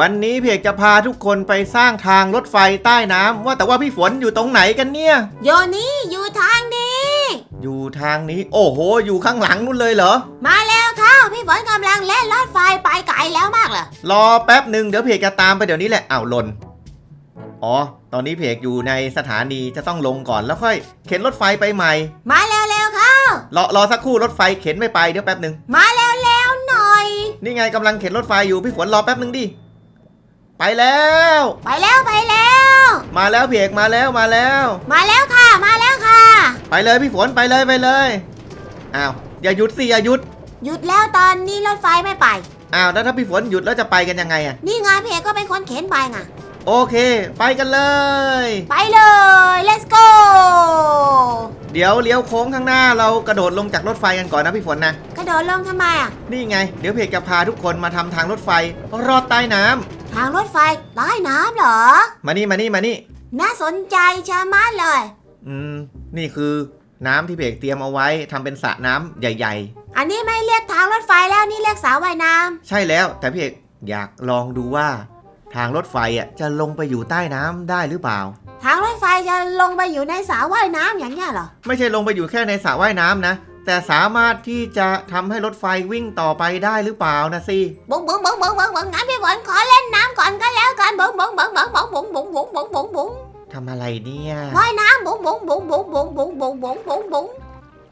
วันนี้เพกจะพาทุกคนไปสร้างทางรถไฟใต้น้ำว่าแต่ว่าพี่ฝนอยู่ตรงไหนกันเนี่ย โยนี่อยู่ทางนี้ อยู่ทางนี้ โอ้โห อยู่ข้างหลังนู่นเลยเหรอ มาแล้วค่ะพี่ฝนกำลังเล่นรถไฟไปไกลแล้วมากเลยรอแป๊บหนึ่งเดี๋ยวเพกจะตามไปเดี๋ยวนี้แหละอ้าวหล่นอ๋อ ตอนนี้เพกอยู่ในสถานีจะต้องลงก่อนแล้วค่อย เข็นรถไฟไปใหม่ มาแล้วเร็วๆค่ะรอรอสักครู่รถไฟเข็นไม่ไปเดี๋ยวแป๊บหนึ่งมาแล้วแล้วหน่อย นี่ไงกำลังเข็นรถไฟอยู่พี่ฝนรอแป๊บหนึ่งดิ ไปแล้ว ไปแล้วไปแล้ว มาแล้วเพกมาแล้วมาแล้ว มาแล้วค่ะ มาแล้วค่ะ ไปเลยพี่ฝนไปเลยไปเลยอ้าวอย่าหยุดสิอย่าหยุดหยุดแล้วตอนนี้รถไฟไม่ไปอ้าวแล้วถ้าพี่ฝนหยุดแล้วจะไปกันยังไงอะนี่ไงพี่เอกก็เป็นคนเข็นไปไงโอเค ไปกันเลย ไปเลย let's go เดี๋ยวเลี้ยวโค้งข้างหน้าเรากระโดดลงจากรถไฟกันก่อนนะพี่ฝนนะกระโดดลงทำไมอะนี่ไง เดี๋ยวเพจจะพาทุกคนมาทำทางรถไฟ รอดใต้น้ำ ทางรถไฟใต้น้ำเหรอ มานี่มานี่มานี่ น่าสนใจชะมัดเลย อืม นี่คือน้ำที่เพจเตรียมเอาไว้ทำเป็นสระน้ำใหญ่ อันนี้ไม่เรียกทางรถไฟแล้วนี่เรียกสาวว่ายน้ๆ ใช่แล้ว แต่พี่เอกอยากลองดูว่า ทางรถไฟอะจะลงไปอยู่ใต้น้ำได้หรือเปล่าำทางรถไฟจะลงไปอยู่ในสาวว่ายน้ำอย่างเงี้ยเหรอ ไม่ใช่ลงไปอยู่แค่ในสระว่ายน้ำนะ แต่สามารถที่จะทำให้รถไฟวิ่งต่อไปได้หรือเปล่านะสิบุ้งบุ้งบุ้งบุ้งบุ้งบุ้งงั้นพี่ฝนขอเล่นน้ำก่อนก็แล้วกันบุ้งบุ้งบุ้งบุ้งบุ้งบุ้งบุ้งบุ้งบุ้งบุ้งบุ้งทำอะไรเนี่ยว่ายน้ำบุ้งบุ้งบุ้งบุ้งบุ้งบุ้งบุ้งบุ้งบุ้งบุ้ง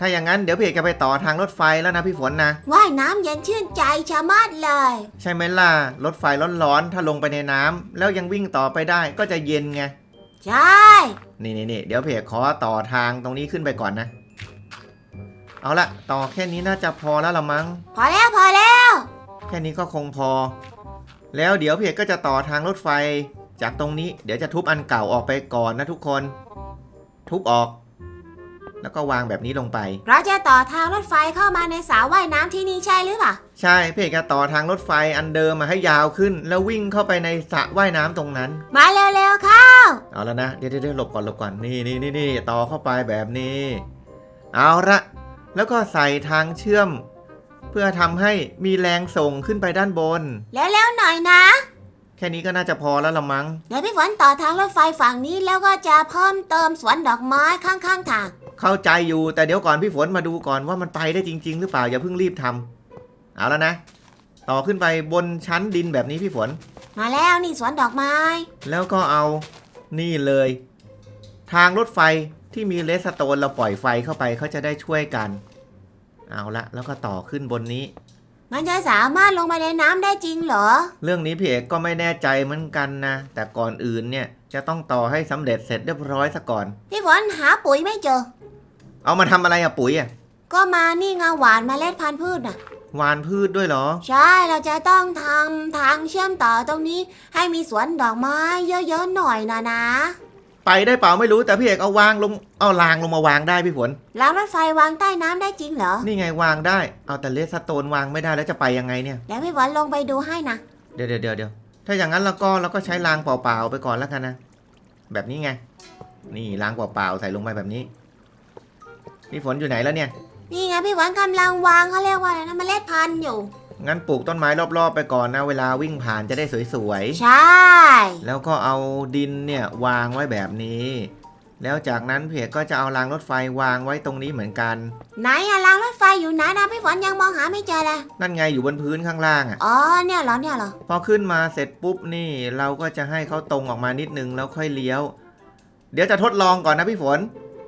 ถ้าอย่างนั้นเดี๋ยวเพจจะไปต่อทางรถไฟแล้วนะพี่ฝนนะว่ายน้ำเย็นชื่นใจชะมัดเลย ใช่ไหมล่ะรถไฟร้อนๆถ้าลงไปในน้ำแล้วยังวิ่งต่อไปได้ก็จะเย็นไงใช่ นี่นี่นี่เดี๋ยวเพจขอต่อทางตรงนี้ขึ้นไปก่อนนะ เอาละต่อแค่นี้น่าจะพอแล้วละมั้ง พอแล้วพอแล้ว แค่นี้ก็คงพอ แล้วเดี๋ยวเพจก็จะต่อทางรถไฟ จากตรงนี้เดี๋ยวจะทุบอันเก่าออกไปก่อนนะทุกคน ทุบออก แล้วก็วางแบบนี้ลงไป เราจะต่อทางรถไฟเข้ามาในสาวว่ายน้ำที่นี่ใช่หรือเปล่า ใช่เพจจะต่อทางรถไฟอันเดิมมาให้ยาวขึ้น แล้ววิ่งเข้าไปในสระว่ายน้ำตรงนั้น มาเร็วๆเข้าเอาแล้วนะเดี๋ยวเดี๋ยวเดี๋ยวหลบก่อนหลบก่อนนี่นี่นี่นี่ต่อเข้าไปแบบนี้ เอาละ แล้วก็ใส่ทางเชื่อม เพื่อทำให้มีแรงส่งขึ้นไปด้านบน แล้วๆหน่อยนะ แค่นี้ก็น่าจะพอแล้วละมั้ง เดี๋ยวพี่ฝนต่อทางรถไฟฝั่งนี้แล้วก็จะเพิ่มเติมสวนดอกไม้ข้างๆทาง เข้าใจอยู่แต่เดี๋ยวก่อนพี่ฝนมาดูก่อนว่ามันไปได้จริง ๆ หรือเปล่าอย่าเพิ่งรีบทำเอาแล้วนะ ต่อขึ้นไปบนชั้นดินแบบนี้พี่ฝน มาแล้วนี่สวนดอกไม้ แล้วก็เอานี่เลย ทางรถไฟ ที่มีเลสโตนเราปล่อยไฟเข้าไปเขาจะได้ช่วยกัน เอาละแล้วก็ต่อขึ้นบนนี้ มันจะสามารถลงไปในน้ำได้จริงเหรอ เรื่องนี้พี่เอกก็ไม่แน่ใจเหมือนกันนะ แต่ก่อนอื่นเนี่ยจะต้องต่อให้สำเร็จเสร็จเรียบร้อยซะก่อน พี่ฝนหาปุ๋ยไม่เจอ เอามาทำอะไรอะปุ๋ยอะก็มานี่ไงหวานเมล็ดพันธุ์พืชน่ะ หวานพืชด้วยเหรอ ใช่เราจะต้องทำทางเชื่อมต่อตรงนี้ ให้มีสวนดอกไม้เยอะๆหน่อยนะนะ ไปได้เปล่าไม่รู้แต่พี่เอกเอาวางลงเอารางลงมาวางได้พี่ฝนรางรถไฟวางใต้น้ำได้จริงเหรอ นี่ไงวางได้ เอาแต่เลสโตนวางไม่ได้แล้วจะไปยังไงเนี่ย เดี๋ยวพี่ฝนลงไปดูให้นะเดี๋ยวเดี๋ยวเดี๋ยวเดี๋ยวถ้าอย่างนั้นเราก็เราก็ใช้รางเปล่าๆไปก่อนแล้วกันนะ แบบนี้ไง นี่รางเปล่าๆใส่ลงไปแบบนี้ พี่ฝนอยู่ไหนแล้วเนี่ย นี่ไงพี่ฝนกำลังวางเขาเรียกว่าอะไรนะเมล็ดพันธุ์อยู่ งั้นปลูกต้นไม้รอบๆ ไปก่อนนะ เวลาวิ่งผ่านจะได้สวยๆใช่แล้วก็เอาดินเนี่ยวางไว้แบบนี้ แล้วจากนั้นเพจก็จะเอารางรถไฟวางไว้ตรงนี้เหมือนกัน ไหนอะรางรถไฟอยู่ไหนนะพี่ฝนยังมองหาไม่เจอเลยนั่นไงอยู่บนพื้นข้างล่างอะ่ะอ๋อเนี่ยเหรอเนี่ยเหรอพอขึ้นมาเสร็จปุ๊บนี่ เราก็จะให้เขาตรงออกมานิดนึงแล้วค่อยเลี้ยว เดี๋ยวจะทดลองก่อนนะพี่ฝน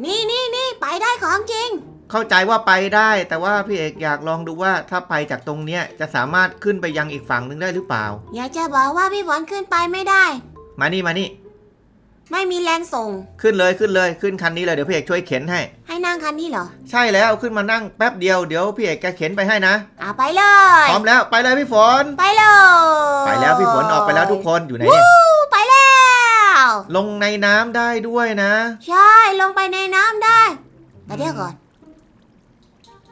นี่นี่นี่ไปได้ของจริง เข้าใจว่าไปได้ แต่ว่าพี่เอกอยากลองดูว่าถ้าไปจากตรงเนี้ยจะสามารถขึ้นไปยังอีกฝั่งหนึ่งได้หรือเปล่า อยากจะบอกว่าพี่ฝนขึ้นไปไม่ได้ มานี่มานี่ ไม่มีแรงส่ง ขึ้นเลยขึ้นเลยขึ้นคันนี้เลยเดี๋ยวพี่เอกช่วยเข็นให้ ให้นั่งคันนี้เหรอ ใช่แล้วขึ้นมานั่งแป๊บเดียวเดี๋ยวพี่เอกแกเข็นไปให้นะอะไปเลย พร้อมแล้วไปเลยพี่ฝน ไปเลยไปแล้วพี่ฝนออกไปแล้วทุกคนอยู่ไหนเนี่ย วู้ไปแล้ว ลงในน้ำได้ด้วยนะ ใช่ลงไปในน้ำได้ แต่เดี๋ยวก่อน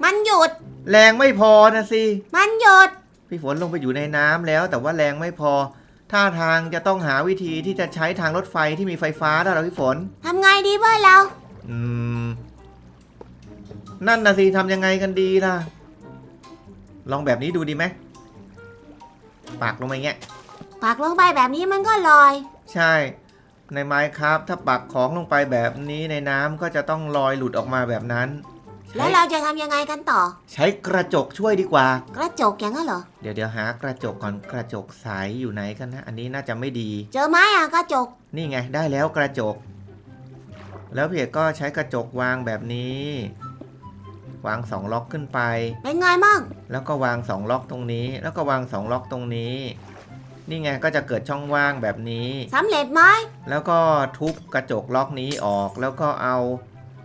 มันหยุด แรงไม่พอนะสิ มันหยุด พี่ฝนลงไปอยู่ในน้ำแล้ว แต่ว่าแรงไม่พอ ท่าทางจะต้องหาวิธีที่จะใช้ทางรถไฟที่มีไฟฟ้าได้แล้วพี่ฝน ทำไงดีเพื่อนเรา อืม นั่นนะสิทำยังไงกันดีล่ะ ลองแบบนี้ดูดีไหมปากลงไปอย่างเงี้ย ปักลงไปแบบนี้มันก็ลอย ใช่ ในไม้ครับ ถ้าปักของลงไปแบบนี้ในน้ำก็จะต้องลอยหลุดออกมาแบบนั้น แล้วใช้เราจะทำยังไงกันต่อ ใช้กระจกช่วยดีกว่า กระจกอย่างนั้นเหรอ เดี๋ยวเดี๋ยวหากระจกก่อนกระจกใสอยู่ไหนกันนะ อันนี้น่าจะไม่ดี เจอไหมอะกระจก นี่ไงได้แล้วกระจก แล้วเพจก็ใช้กระจกวางแบบนี้ วางสองล็อกขึ้นไป เป็นไงมั่งแล้วก็วางสองล็อกตรงนี้ แล้วก็วางสองล็อกตรงนี้ นี่ไงก็จะเกิดช่องว่างแบบนี้ สำเร็จไหมแล้วก็ทุบกระจกล็อกนี้ออก แล้วก็เอา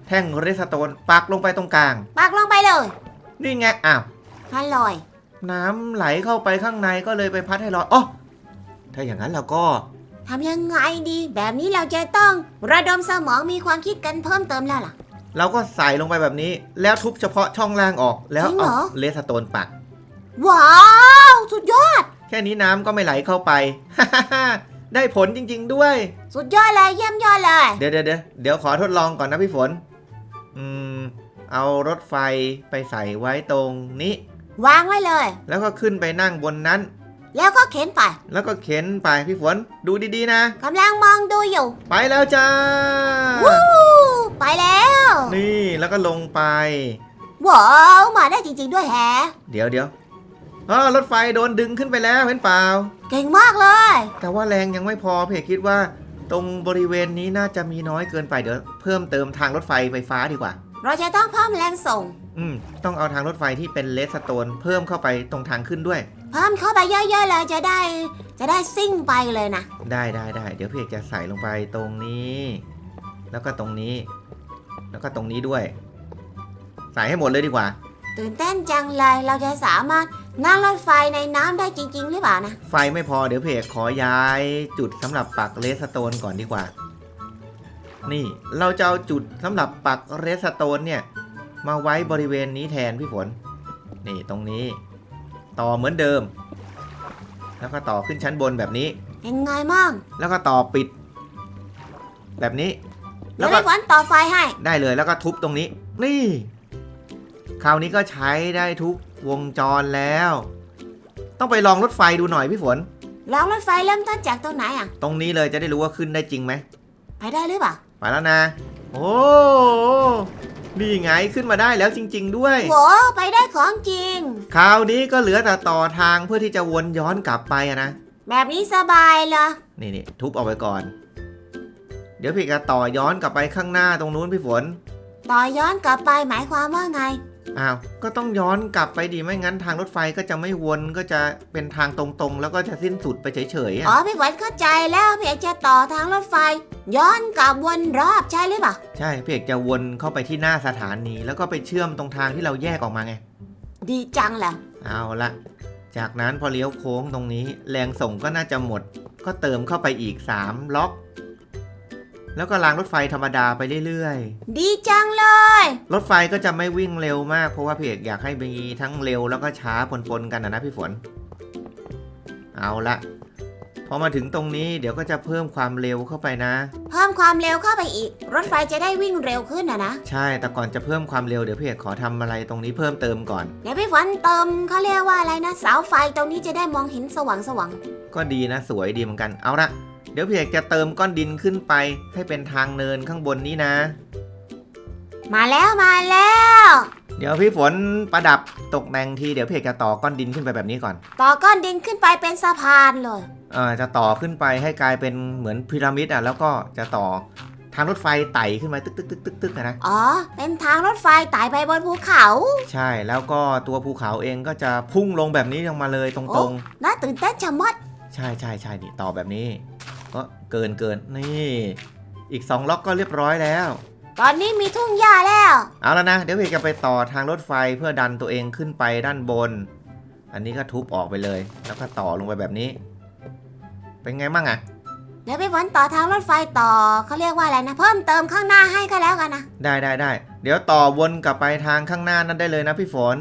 แท่งเรสโตนปักลงไปตรงกลาง ปักลงไปเลยนี่ไงอ้าวมันลอย น้ำไหลเข้าไปข้างในก็เลยไปพัดให้ลอยอ๋อถ้าอย่างนั้นเราก็ ทำยังไงดี แบบนี้เราจะต้องระดมสมองมีความคิดกันเพิ่มเติมแล้วล่ะ เราก็ใส่ลงไปแบบนี้ แล้วทุบเฉพาะช่องล่างออกแล้วจริงเหรเอาอเรสโตนปัก ว้าว สุดยอด แค่นี้น้ำก็ไม่ไหลเข้าไป ได้ผลจริง ๆ ด้วย สุดยอดเลยเยี่ยมยอดเลย เดี๋ยวเดี๋ยวเดี๋ยวเดี๋ยวขอทดลองก่อนนะพี่ฝน อืม เอารถไฟไปใส่ไว้ตรงนี้ วางไว้เลย แล้วก็ขึ้นไปนั่งบนนั้น แล้วก็เข็นไปแล้วก็เข็นไปพี่ฝนดูดีๆนะ กำลังมองดูอยู่ ไปแล้วจ้า วู้ไปแล้ว นี่แล้วก็ลงไป ว้าวมาได้จริง ๆ ด้วยแฮะ เดี๋ยวเดี๋ยวเออรถไฟโดนดึงขึ้นไปแล้วเห็นเปล่า เก่งมากเลย แต่ว่าแรงยังไม่พอเพจคิดว่า ตรงบริเวณนี้น่าจะมีน้อยเกินไปเดี๋ยวเพิ่มเติมทางรถไฟไฟฟ้าดีกว่า เราจะต้องเพิ่มแรงส่ง อืม ต้องเอาทางรถไฟที่เป็นเลสโตน เพิ่มเข้าไปตรงทางขึ้นด้วย เพิ่มเข้าไปเยอะๆเลยจะได้ จะได้ซิ่งไปเลยนะ ได้ได้ได้เดี๋ยวเพจจะใส่ลงไปตรงนี้ แล้วก็ตรงนี้ แล้วก็ตรงนี้ด้วย ใส่ให้หมดเลยดีกว่า ตื่นเต้นจังเลยเราจะสามารถ นั่งรถไฟในน้ำได้จริง ๆ หรือเปล่านะ ไฟไม่พอเดี๋ยวเพจขอย้ายจุดสำหรับปักเลสโตนก่อนดีกว่า นี่เราจะเอาจุดสำหรับปักเลสโตนเนี่ย มาไว้บริเวณนี้แทนพี่ฝน นี่ตรงนี้ ต่อเหมือนเดิม แล้วก็ต่อขึ้นชั้นบนแบบนี้ยังไงมั่งแล้วก็ต่อปิด แบบนี้ เดี๋แล้ยววก็ให้ฝนต่อไฟให้ ได้เลยแล้วก็ทุบตรงนี้ นี่ คราวนี้ก็ใช้ได้ทุก วงจรแล้ว ต้องไปลองรถไฟดูหน่อยพี่ฝน ลองรถไฟเริ่มต้นจากตรงไหนอะ ตรงนี้เลยจะได้รู้ว่าขึ้นได้จริงไหม ไปได้หรือเปล่า ไปแล้วนะ โอ้นี่ไงขึ้นมาได้แล้วจริง ๆ ด้วย โห ไปได้ของจริง คราวนี้ก็เหลือแต่ต่อทางเพื่อที่จะวนย้อนกลับไปอะนะ แบบนี้สบายเลยนี่นี่ทุบออกไปก่อน เดี๋ยวพี่จะต่อย้อนกลับไปข้างหน้าตรงนู้นพี่ฝน ต่อย้อนกลับไปหมายความว่าไง อ้าว ก็ต้องย้อนกลับไปดีไม่งั้นทางรถไฟก็จะไม่วนก็จะเป็นทางตรงๆ แล้วก็จะสิ้นสุดไปเฉยๆอ๋ออะพี่ฝนเข้าใจแล้วพี่เอกจะต่อทางรถไฟ ย้อนกลับวนรอบใช่หรือเปล่า ใช่พี่เอกจะวนเข้าไปที่หน้าสถานีแล้วก็ไปเชื่อมตรงทางที่เราแยกออกมาไง ดีจังแหละเอาละจากนั้นพอเลี้ยวโค้งตรงนี้ แรงส่งก็น่าจะหมด ก็เติมเข้าไปอีก 3 ล็อก แล้วก็รางรถไฟธรรมดาไปเรื่อยดีจังเลย ๆ รถไฟก็จะไม่วิ่งเร็วมากเพราะว่าพี่เอกอยากให้มีทั้งเร็วแล้วก็ช้าปนๆกันนะนะพี่ฝน เอาละพอมาถึงตรงนี้เดี๋ยวก็จะเพิ่มความเร็วเข้าไปนะ เพิ่มความเร็วเข้าไปอีก รถไฟจะได้วิ่งเร็วขึ้นนะนะ ใช่แต่ก่อนจะเพิ่มความเร็วเดี๋ยวพี่เอกขอทำอะไรตรงนี้เพิ่มเติมก่อนเดี๋ยวพี่ฝนเติมเขาเรียกว่าอะไรนะเสาไฟตรงนี้จะได้มองเห็นสว่างสว่างก็ดีนะสวยดีเหมือนกันเอาละ เดี๋ยวพี่เอกจะเติมก้อนดินขึ้นไป ให้เป็นทางเนินข้างบนนี้นะๆมาแล้วมาแล้ว เดี๋ยวพี่ฝนประดับตกแต่งทีเดี๋ยวพี่เอกจะต่อก้อนดินขึ้นไปแบบนี้ก่อน ต่อก้อนดินขึ้นไปเป็นสะพานเลยเออจะต่อขึ้นไปให้กลายเป็นเหมือนพีระมิดอะแล้วก็จะต่อทางรถไฟไต่ขึ้นมาตึกตึกตึกตึกตึกอะนะอ๋อ เป็นทางรถไฟไต่ไปบนภูเขา ใช่แล้วก็ตัวภูเขาเองก็จะพุ่งลงแบบนี้ลงมาเลยตโอ้รงน่าตื่นเต้นชะมัดๆใช่ใช่ใช่นี่ต่อแบบนี้ ก็เกินเกินนี่อีกสองล็อกก็เรียบร้อยแล้ว ตอนนี้มีทุ่งหญ้าแล้ว เอาแล้วนะ เดี๋ยวพี่จะไปต่อทางรถไฟเพื่อดันตัวเองขึ้นไปด้านบน อันนี้ก็ทุบออกไปเลย แล้วก็ต่อลงไปแบบนี้ เป็นไงมั่งอะเดี๋ยวพี่ฝนต่อทางรถไฟต่อเขาเรียกว่าอะไรนะ เพิ่มเติมข้างหน้าให้ก็แล้วกันนะ ได้ได้ได้ เดี๋ยวต่อวนกลับไปทางข้างหน้านั้นได้เลยนะพี่ฝน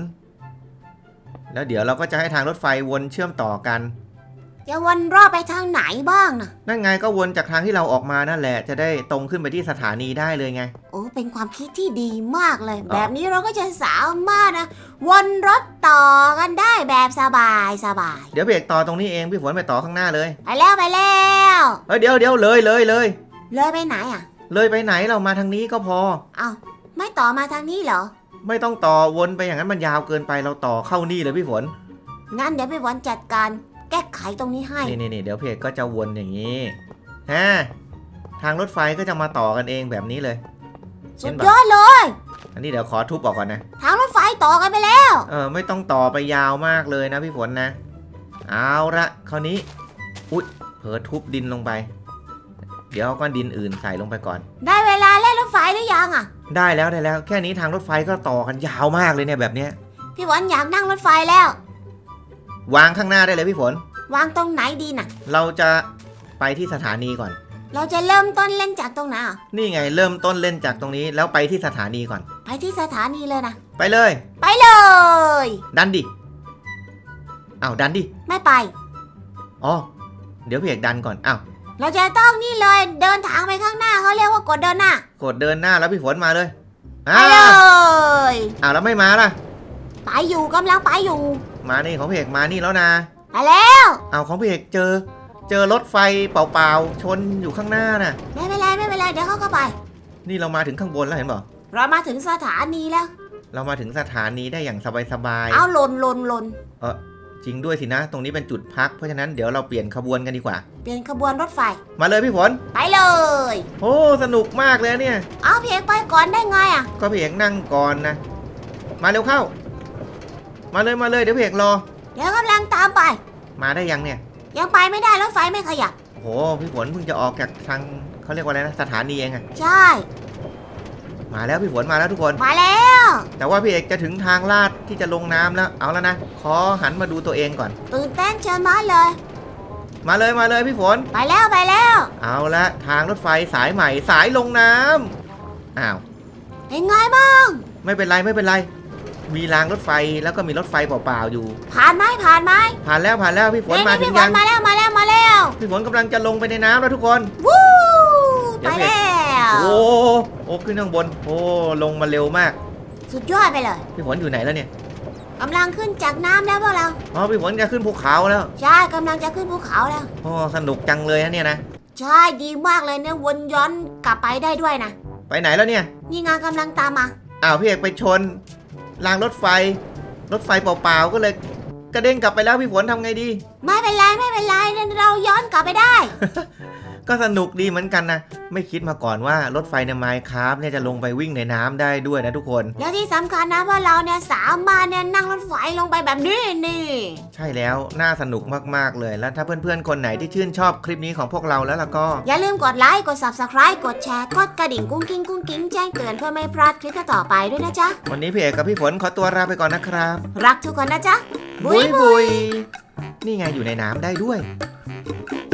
แล้วเดี๋ยวเราก็จะให้ทางรถไฟวนเชื่อมต่อกัน จะวนรอบไปทางไหนบ้างนะนั่นไงก็วนจากทางที่เราออกมานั่นแหละ จะได้ตรงขึ้นไปที่สถานีได้เลยไง โอ้เป็นความคิดที่ดีมากเลยอ๋อแบบนี้เราก็จะสามารถนะวนรถต่อกันได้แบบสบายสบายเดี๋ยวเบรกต่อตรงนี้เองพี่ฝนไปต่อข้างหน้าเลย ไปแล้วไปแล้วเฮ้ยเดี๋ยวเดี๋ยวเลยเลยเลย เลยไปไหนอะ เลยไปไหนเรามาทางนี้ก็พอ เอาไม่ต่อมาทางนี้เหรอ ไม่ต้องต่อวนไปอย่างนั้นมันยาวเกินไปเราต่อเข้านี่เลยพี่ฝนงั้นเดี๋ยวพี่วันจัดการ แก้ไขตรงนี้ให้นี่นี่นี่เดี๋ยวเพจก็จะวนอย่างนี้ฮะทางรถไฟก็จะมาต่อกันเองแบบนี้เลยสุเห็ดนยปะอดเลย อันนี้เดี๋ยวขอทุบออกก่อนนะ ทางรถไฟต่อกันไปแล้ว เออไม่ต้องต่อไปยาวมากเลยนะพี่ฝนนะ เอาละคราวนี้ อุ๊ยเผลอทุบดินลงไป เดี๋ยวเอาก้อนดินอื่นใส่ลงไปก่อน ได้เวลาเล่นรถไฟหรือยังอะ ได้แล้วได้แล้ว แค่นี้ทางรถไฟก็ต่อกันยาวมากเลยเนี่ยแบบเนี้ย พี่วันอยากนั่งรถไฟแล้ว วางข้างหน้าได้เลยพี่ฝน วางตรงไหนดีน่ะ เราจะไปที่สถานีก่อน เราจะเริ่มต้นเล่นจากตรงไหนอะนี่ไงเริ่มต้นเล่นจากตรงนี้ แล้วไปที่สถานีก่อน ไปที่สถานีเลยนะ ไปเลย ไปเลย ดันดิอ้าวดันดิไม่ไป อ๋อเดี๋ยวพี่เอกดันก่อนอ้าวเราจะต้องนี่เลยเดินทางไปข้างหน้าเขาเรียกว่ากดเดินหน้ากดเดินหน้าแล้วพี่ฝนมาเลยไปอ้าวเลยอ้าวแล้วไม่มาล่ะ ไปอยู่กำลังไปอยู่ มานี่ของพี่เอกมานี่แล้วนะไปแล้ว เอาของพี่เอกเจอ เจอรถไฟเปล่าๆชนอยู่ข้างหน้าน่ะ ไม่เป็นไรไม่เป็นไรเดี๋ยวเขาก็ไป นี่เรามาถึงข้างบนแล้วเห็นเปล่าเรามาถึงสถานีแล้ว เรามาถึงสถานีได้อย่างสบายเอาหล่นหล่นหล่นๆจริงด้วยสินะ ตรงนี้เป็นจุดพักเพราะฉะนั้นเดี๋ยวเราเปลี่ยนขบวนกันดีกว่า เปลี่ยนขบวนรถไฟ มาเลยพี่ฝนไปเลยโอ้สนุกมากเลยเนี่ย เอาเพียงไปก่อนได้ไงอะ ก็พี่เอกนั่งก่อนนะ มาเร็วเข้า มาเลยมาเลยเดี๋ยวพี่เอกรอ เดี๋ยวกำลังตามไป มาได้ยังเนี่ย ยังไปไม่ได้รถไฟไม่ขยับโหพี่ฝนเพิ่งจะออกจากทางเขาเรียกว่าอะไรนะสถานีเองอะใช่ มาแล้วพี่ฝนมาแล้วทุกคน มาแล้ว แต่ว่าพี่เอกจะถึงทางลาดที่จะลงน้ำแล้ว เอาแล้วนะ ขอหันมาดูตัวเองก่อน ตื่นเต้นเชิญมาเลย มาเลยมาเลยพี่ฝน ไปแล้วไปแล้ว เอาละทางรถไฟสายใหม่สายลงน้ำอ้าว เป็นไงบ้าง ไม่เป็นไรไม่เป็นไร มีรางรถไฟแล้วก็มีรถไฟเปล่าๆอยู่ ผ่านไหมผ่านไหมผ่านแล้วผ่านแล้วพี่ฝนนี่มานี่ถึพี่งฝยันงมาแล้วมาแล้วมาแล้วพี่ฝนกำลังจะลงไปในน้ำแล้วทุกคน วู้เดี๋ไปยวเห็นแล้วโอ้โอ้ขึ้นข้างบน โอ้ลงมาเร็วมาก สุดยอดไปเลยพี่ฝนอยู่ไหนแล้วเนี่ยกำลังขึ้นจากน้ำแล้วพวกเราอ๋อพี่ฝนจะขึ้นภูเขาแล้วใช่กำลังจะขึ้นภูเขาแล้ว โอ้สนุกจังเลยฮะเนี่ยนะใช่ดีมากเลยเนี่ยวนย้อนกลับไปได้ด้วยนะ ไปไหนแล้วเนี่ยนี่งานกำลังตามมาอ้าวพี่เอกไปชน รางรถไฟ รถไฟเปล่าๆก็เลยกระเด้งกลับไปแล้วพี่ฝนทำไงดี ไม่เป็นไรไม่เป็นไรเราย้อนกลับไปได้ ก็สนุกดีเหมือนกันนะ ไม่คิดมาก่อนว่ารถไฟในไมค์ครับเนี่ยจะลงไปวิ่งในน้ำได้ด้วยนะทุกคน แล้วที่สำคัญนะว่าเราเนี่ยสามารถเนี่ยนั่งรถไฟลงไปแบบนี้นี่ ใช่แล้วน่าสนุกมากๆเลย แล้วถ้าเพื่อนๆคนไหนที่ชื่นชอบคลิปนี้ของพวกเราแล้วล่ะก็ อย่าลืมกดไลค์กด subscribe กดแชร์กดกระดิ่งกุ้งกิ้งกุ้งกิ้งแจ้งเตือนเพื่อไม่พลาดคลิปต่อไปด้วยนะจ๊ะวันนี้พี่เอกกับพี่ฝนขอตัวลาไปก่อนนะครับ รักทุกคนนะจ๊ะบุยบุยนี่ไงอยู่ในน้ำได้ด้วยบ